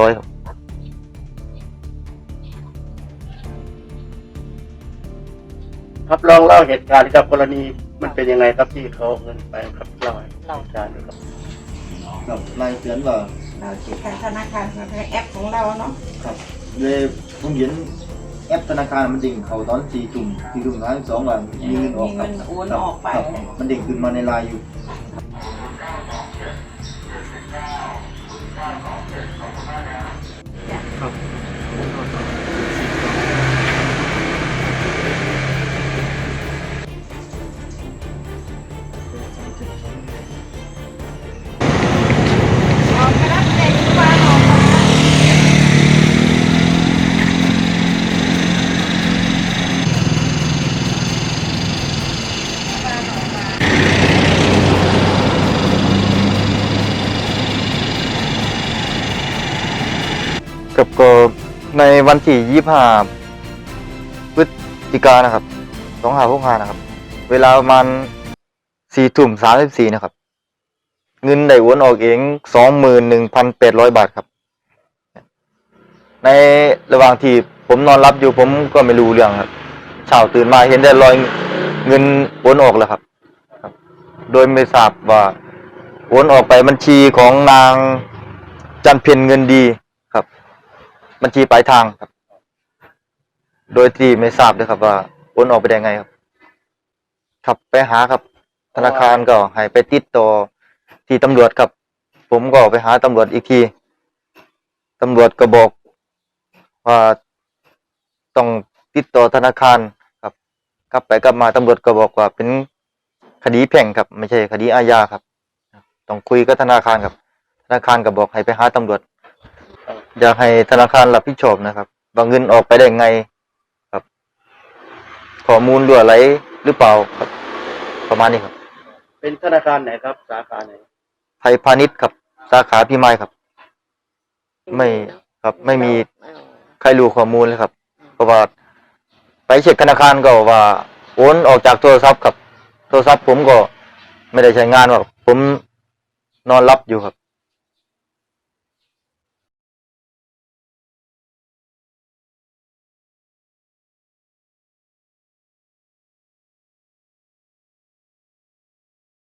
ร้อยครับครับลองเล่าเหตุการณ์ครับกรณีมันเป็นยังไงครับที่เขาเอาเงินไปครับเล่าให้เราเหตุการณ์หน่อยครับครับรายเตือนว่าเราเช็คทางธนาคารทางแอปของเราเนาะครับเลยผมเห็นแอปธนาคารมันเด้งเขาตอนสี่ทุ่มสี่ทุ่มห้าสองวันมีเงินออกครับมีเงินโอนออกไป ครับมันเด้งขึ้นมาในไลน์อยู่ กับก็ในวันที่ยี่ห้าพฤศจิกายนนะครับสองห้าหกหานะครับ เวลาประมาณสี่ทุ่มสามสิบสี่นะครับ เงินได้โอนออกเองสองหมื่นหนึ่งพันแปดร้อยบาทครับ ในระหว่างที่ผมนอนรับอยู่ผมก็ไม่รู้เรื่องครับเช้าตื่นมาเห็นได้รอยเงินโอนออกแล้วครับครับโดยไม่ทราบว่าโอนออกไปบัญชีของนางจันเพ็ญเงินดีครับ บัญชีปลายทางครับ โดยที่ไม่ทราบด้วยครับว่าโอนออกไปได้ไงครับ ครับไปหาครับ ธนาคารก็ให้ไปติดต่อที่ตำรวจครับ ผมก็ไปหาตำรวจอีกทีตำรวจก็บอกว่าต้องติดต่อธนาคารครับ กลับไปกลับมาตำรวจก็บอกว่าเป็นคดีแพ่งครับ ไม่ใช่คดีอาญาครับ ต้องคุยกับธนาคารครับ ธนาคารก็บอกให้ไปหาตำรวจ อยากให้ธนาคารรับผิดชอบนะครับว่าเงินออกไปได้ไงครับ ข้อมูลรั่วไหลหรือเปล่าครับ ประมาณนี้ครับ เป็นธนาคารไหนครับ สาขาไหน ไทยพาณิชย์ครับ สาขาพี่ไม้ครับ ไม่ครับ ไม่มีใครรู้ข้อมูลเลยครับ เพราะว่าไปเช็คธนาคารก็ว่าโอนออกจากโทรศัพท์ครับ โทรศัพท์ผมก็ไม่ได้ใช้งานหรอกผมนอนรับอยู่ครับ